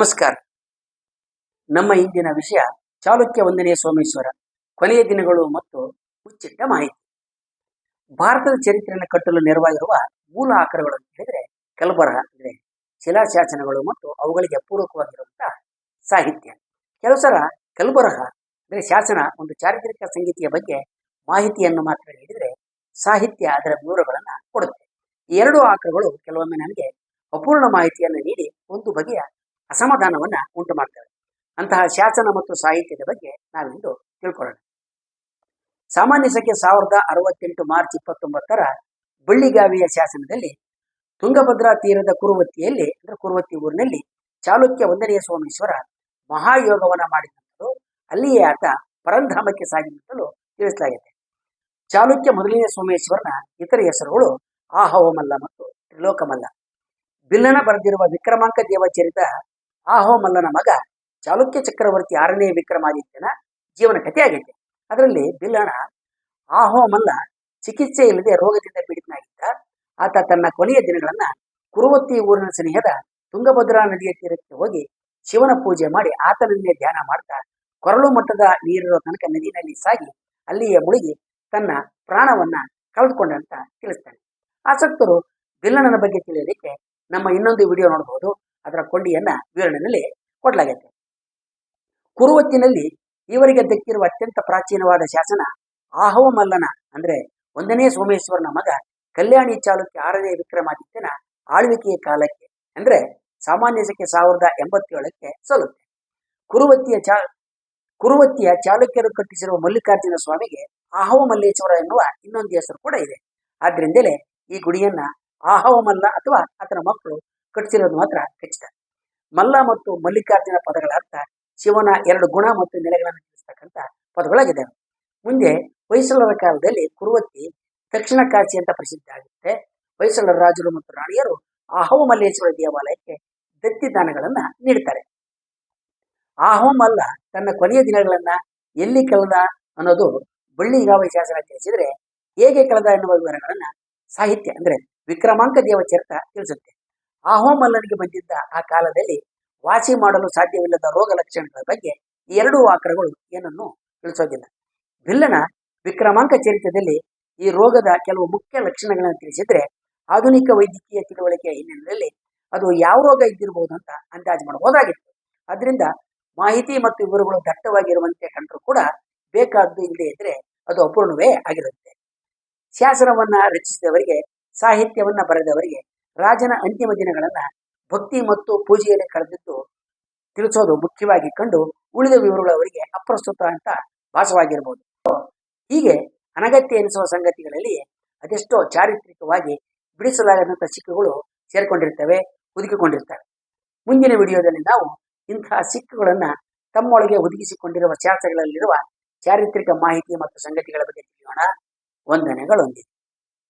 ನಮಸ್ಕಾರ. ನಮ್ಮ ಇಂದಿನ ವಿಷಯ ಚಾಲುಕ್ಯ ವಂದನೆಯ ಸೋಮೇಶ್ವರ, ಕೊನೆಯ ದಿನಗಳು ಮತ್ತು ಮುಚ್ಚಿಟ್ಟ ಮಾಹಿತಿ. ಭಾರತದ ಚರಿತ್ರೆಯನ್ನು ಕಟ್ಟಲು ನೆರವಾಗಿರುವ ಮೂಲ ಆಕರಗಳು ಅಂತ ಹೇಳಿದ್ರೆ ಕಲ್ಬರಹ ಅಂದ್ರೆ ಶಿಲಾಶಾಸನಗಳು ಮತ್ತು ಅವುಗಳಿಗೆ ಪೂರಕವಾಗಿರುವಂತಹ ಸಾಹಿತ್ಯ. ಕೆಲವು ಸಲ ಕಲ್ಬರಹ ಅಂದ್ರೆ ಶಾಸನ ಒಂದು ಚಾರಿತ್ರಿಕ ಸಂಗೀತಿಯ ಬಗ್ಗೆ ಮಾಹಿತಿಯನ್ನು ಮಾತ್ರ ನೀಡಿದ್ರೆ ಸಾಹಿತ್ಯ ಅದರ ವಿವರಗಳನ್ನು ಕೊಡುತ್ತೆ. ಎರಡು ಆಕರಗಳು ಕೆಲವೊಮ್ಮೆ ನಮಗೆ ಅಪೂರ್ಣ ಮಾಹಿತಿಯನ್ನು ನೀಡಿ ಒಂದು ಬಗೆಯ ಅಸಮಾಧಾನವನ್ನ ಉಂಟು ಮಾಡ್ತವೆ. ಅಂತಹ ಶಾಸನ ಮತ್ತು ಸಾಹಿತ್ಯದ ಬಗ್ಗೆ ನಾವಿಂದು ತಿಳ್ಕೊಳ್ಳೋಣ. ಸಾಮಾನ್ಯ ಸಂಖ್ಯೆ ಸಾವಿರದ ಅರವತ್ತೆಂಟು ಮಾರ್ಚ್ ಇಪ್ಪತ್ತೊಂಬತ್ತರ ಬಳ್ಳಿಗಾವಿಯ ಶಾಸನದಲ್ಲಿ ತುಂಗಭದ್ರಾ ತೀರದ ಕುರುವತ್ತಿಯಲ್ಲಿ, ಅಂದ್ರೆ ಕುರುವತ್ತಿ ಊರಿನಲ್ಲಿ ಚಾಲುಕ್ಯ ಒಂದನೆಯ ಸೋಮೇಶ್ವರ ಮಹಾಯೋಗವನ್ನ ಮಾಡಿದಂತಲೂ ಅಲ್ಲಿಯೇ ಆತ ಪರಂಧಾಮಕ್ಕೆ ಸಾಗಿದಂತಲೂ ತಿಳಿಸಲಾಗಿದೆ. ಚಾಲುಕ್ಯ ಮೊದಲನೆಯ ಸೋಮೇಶ್ವರನ ಇತರ ಹೆಸರುಗಳು ಆಹವಮಲ್ಲ ಮತ್ತು ತ್ರಿಲೋಕಮಲ್ಲ ಬಿಲ್ಲನ ಬರೆದಿರುವ ವಿಕ್ರಮಾಂಕ ದೇವಚರಿತ ಆಹೋಮಲ್ಲನ ಮಗ ಚಾಲುಕ್ಯ ಚಕ್ರವರ್ತಿ ಆರನೇ ವಿಕ್ರಮಾದಿತ್ಯನ ಜೀವನ ಕಥೆಯಾಗಿದೆ ಅದರಲ್ಲಿ ಬಿಲ್ಲಣ ಆಹೋಮಲ್ಲ ಚಿಕಿತ್ಸೆ ಇಲ್ಲದೆ ರೋಗದಿಂದ ಪೀಡಿತನಾಗಿದ್ದ. ಆತ ತನ್ನ ಕೊನೆಯ ದಿನಗಳನ್ನ ಕುರುವತ್ತಿ ಊರಿನ ಸ್ನೇಹದ ತುಂಗಭದ್ರಾ ನದಿಯ ತೀರಕ್ಕೆ ಹೋಗಿ ಶಿವನ ಪೂಜೆ ಮಾಡಿ ಆತನನ್ನೇ ಧ್ಯಾನ ಮಾಡ್ತಾ ಕೊರಳು ಮಟ್ಟದ ನೀರಿರೋ ತನಕ ನದಿನಲ್ಲಿ ಸಾಗಿ ಅಲ್ಲಿಯೇ ಮುಳುಗಿ ತನ್ನ ಪ್ರಾಣವನ್ನ ಕಳೆದುಕೊಂಡಂತ ತಿಳಿಸ್ತಾನೆ. ಆಸಕ್ತರು ಬಿಲ್ಲಣನ ಬಗ್ಗೆ ತಿಳಿಯೋದಕ್ಕೆ ನಮ್ಮ ಇನ್ನೊಂದು ವಿಡಿಯೋ ನೋಡಬಹುದು ಅದರ ಕೊಂಡಿಯನ್ನ ವಿವರಣೆಯಲ್ಲಿ ಕೊಡಲಾಗೈತೆ. ಕುರುವತ್ತಿನಲ್ಲಿ ಇವರಿಗೆ ದಕ್ಕಿರುವ ಅತ್ಯಂತ ಪ್ರಾಚೀನವಾದ ಶಾಸನ ಆಹವಮಲ್ಲನ, ಅಂದ್ರೆ ಒಂದನೇ ಸೋಮೇಶ್ವರನ ಮಗ ಕಲ್ಯಾಣಿ ಚಾಲುಕ್ಯ ಆರನೇ ವಿಕ್ರಮಾದಿತ್ಯನ ಆಳ್ವಿಕೆಯ ಕಾಲಕ್ಕೆ, ಅಂದ್ರೆ ಸಾಮಾನ್ಯ ಸಂಖ್ಯೆ ಸಾವಿರದ ಎಂಬತ್ತೇಳಕ್ಕೆ ಸಲ್ಲುತ್ತೆ. ಕುರುವತ್ತಿಯ ಚಾ, ಕುರುವತ್ತಿಯ ಚಾಲುಕ್ಯರು ಕಟ್ಟಿಸಿರುವ ಮಲ್ಲಿಕಾರ್ಜುನ ಸ್ವಾಮಿಗೆ ಆಹವ ಮಲ್ಲೇಶ್ವರ ಎನ್ನುವ ಇನ್ನೊಂದು ಹೆಸರು ಕೂಡ ಇದೆ. ಆದ್ರಿಂದಲೇ ಈ ಗುಡಿಯನ್ನ ಆಹವಮಲ್ಲ ಅಥವಾ ಅದರ ಮಕ್ಕಳು ಕಟ್ಟಿಸಿರೋದು ಮಾತ್ರ ಖಚಿತ. ಮಲ್ಲ ಮತ್ತು ಮಲ್ಲಿಕಾರ್ಜುನ ಪದಗಳ ಅರ್ಥ ಶಿವನ ಎರಡು ಗುಣ ಮತ್ತು ನೆಲೆಗಳನ್ನು ತಿಳಿಸ್ತಕ್ಕಂಥ ಪದಗಳಾಗಿದೆ ಮುಂದೆ ಹೊಯ್ಸಳರ ಕಾಲದಲ್ಲಿ ಕುರುವತ್ತಿ ದಕ್ಷಿಣ ಕಾಶಿ ಅಂತ ಪ್ರಸಿದ್ಧ ಆಗುತ್ತೆ ಹೊಯ್ಸಳರ ರಾಜರು ಮತ್ತು ರಾಣಿಯರು ಆಹವ ಮಲ್ಲೇಶ್ವರ ದೇವಾಲಯಕ್ಕೆ ದತ್ತಿ ದಾನಗಳನ್ನ ನೀಡ್ತಾರೆ. ಆಹೋಮಲ್ಲ ತನ್ನ ಕೊನೆಯ ದಿನಗಳನ್ನ ಎಲ್ಲಿ ಕಳೆದ ಅನ್ನೋದು ಬಳ್ಳಿಗಾವ ಶಾಸನ ತಿಳಿಸಿದ್ರೆ ಹೇಗೆ ಕಳೆದ ಎನ್ನುವ ವಿವರಗಳನ್ನ ಸಾಹಿತ್ಯ ಅಂದ್ರೆ ವಿಕ್ರಮಾಂಕ ದೇವ ಚರಿತ ತಿಳಿಸುತ್ತೆ. ಆಹೋಮಲ್ಲನಿಗೆ ಬಂದಿದ್ದ ಆ ಕಾಲದಲ್ಲಿ ವಾಸಿ ಮಾಡಲು ಸಾಧ್ಯವಿಲ್ಲದ ರೋಗ ಲಕ್ಷಣಗಳ ಬಗ್ಗೆ ಎರಡೂ ಆಕರಗಳು ಏನನ್ನು ತಿಳಿಸೋದಿಲ್ಲ. ಬಿಲ್ಲನ ವಿಕ್ರಮಾಂಕ ಚರಿತ್ರದಲ್ಲಿ ಈ ರೋಗದ ಕೆಲವು ಮುಖ್ಯ ಲಕ್ಷಣಗಳನ್ನು ತಿಳಿಸಿದ್ರೆ ಆಧುನಿಕ ವೈದ್ಯಕೀಯ ತಿಳುವಳಿಕೆಯ ಹಿನ್ನೆಲೆಯಲ್ಲಿ ಅದು ಯಾವ ರೋಗ ಇದ್ದಿರಬಹುದು ಅಂತ ಅಂದಾಜು ಮಾಡಬಹುದಾಗಿತ್ತು ಅದರಿಂದ ಮಾಹಿತಿ ಮತ್ತು ವಿವರಗಳು ದಟ್ಟವಾಗಿರುವಂತೆ ಕಂಡರೂ ಕೂಡ ಬೇಕಾದ್ದು ಇಲ್ಲದೆ ಇದ್ರೆ ಅದು ಅಪೂರ್ಣವೇ ಆಗಿರುತ್ತೆ. ಶಾಸನವನ್ನ ರಚಿಸಿದವರಿಗೆ, ಸಾಹಿತ್ಯವನ್ನ ಬರೆದವರಿಗೆ ರಾಜನ ಅಂತಿಮ ದಿನಗಳನ್ನ ಭಕ್ತಿ ಮತ್ತು ಪೂಜೆಯಲ್ಲಿ ಕಳೆದಿದ್ದು ತಿಳಿಸೋದು ಮುಖ್ಯವಾಗಿ ಕಂಡು ಉಳಿದ ವಿವರಗಳು ಅವರಿಗೆ ಅಪ್ರಸ್ತುತ ಅಂತ ಭಾಸವಾಗಿರಬಹುದು ಹೀಗೆ ಅನಗತ್ಯ ಎನಿಸುವ ಸಂಗತಿಗಳಲ್ಲಿ ಅದೆಷ್ಟೋ ಚಾರಿತ್ರಿಕವಾಗಿ ಬಿಡಿಸಲಾಗದಂಥ ಸಿಕ್ಕುಗಳು ಸೇರ್ಕೊಂಡಿರ್ತವೆ, ಹುದುಕಿಕೊಂಡಿರ್ತವೆ. ಮುಂದಿನ ವಿಡಿಯೋದಲ್ಲಿ ನಾವು ಇಂತಹ ಸಿಕ್ಕುಗಳನ್ನ ತಮ್ಮೊಳಗೆ ಒದಗಿಸಿಕೊಂಡಿರುವ ಶಾಸ್ತ್ರಗಳಲ್ಲಿರುವ ಚಾರಿತ್ರಿಕ ಮಾಹಿತಿ ಮತ್ತು ಸಂಗತಿಗಳ ಬಗ್ಗೆ ತಿಳಿಯೋಣ. ವಂದನೆಗಳೊಂದಿಗೆ.